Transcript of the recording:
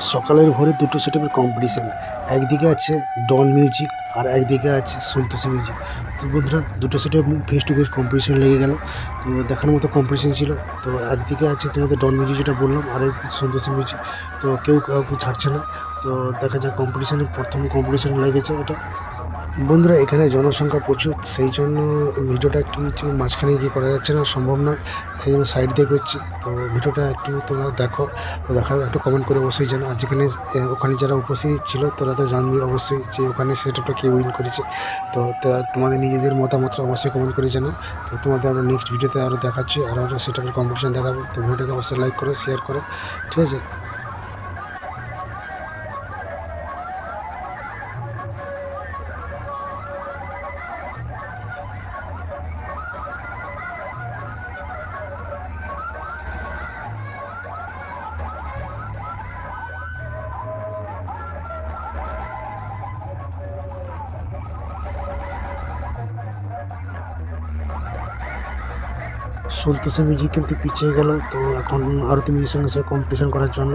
সকালের ভোরে দুটো সেটআপের কম্পিটিশান একদিকে আছে ডন মিউজিক আর একদিকে আছে সন্তোষী মিউজিক তো বন্ধুরা, দুটো setup face to face competition লেগে গেল। তো দেখার মতো কম্পিটিশান ছিল। তো একদিকে আছে তোমাদের ডন মিউজিক যেটা বললাম, আর একদিকে সন্তোষী মিউজিক তো কেউ কাউকে ছাড়ছে না। তো দেখা যায় কম্পিটিশানে প্রথম কম্পিটিশান লেগেছে এটা। বন্ধুরা, এখানে জনসংখ্যা প্রচুর, সেই জন্য ভিডিওটা একটু কিছু মাঝখানে গিয়ে করা যাচ্ছে না, সম্ভব নয়। সেই জন্য সাইড দিয়ে করছি। তো ভিডিওটা একটু তোমরা দেখো, তো দেখার একটু কমেন্ট করে অবশ্যই জানো আর যেখানে ওখানে যারা উপস্থিত ছিল, তোরা তো জানবি অবশ্যই যে ওখানে সেটআপটা কে উইন করেছে। তো তা- তোমাদের নিজেদের মতামতটা অবশ্যই কমেন্ট করে জানাও। তো তোমাদের আরও নেক্সট ভিডিওতে আরও দেখাচ্ছি, আর আরও সেটআপের কম্পিটিশন দেখাবো। তো ভিডিওটাকে অবশ্যই লাইক করো শেয়ার করো। ঠিক আছে? সন্তোষী মিউজিক কিন্তু পিছিয়ে গেল। তো এখন আরতি মিউজিক সঙ্গে সে কম্পিটিশন করার জন্য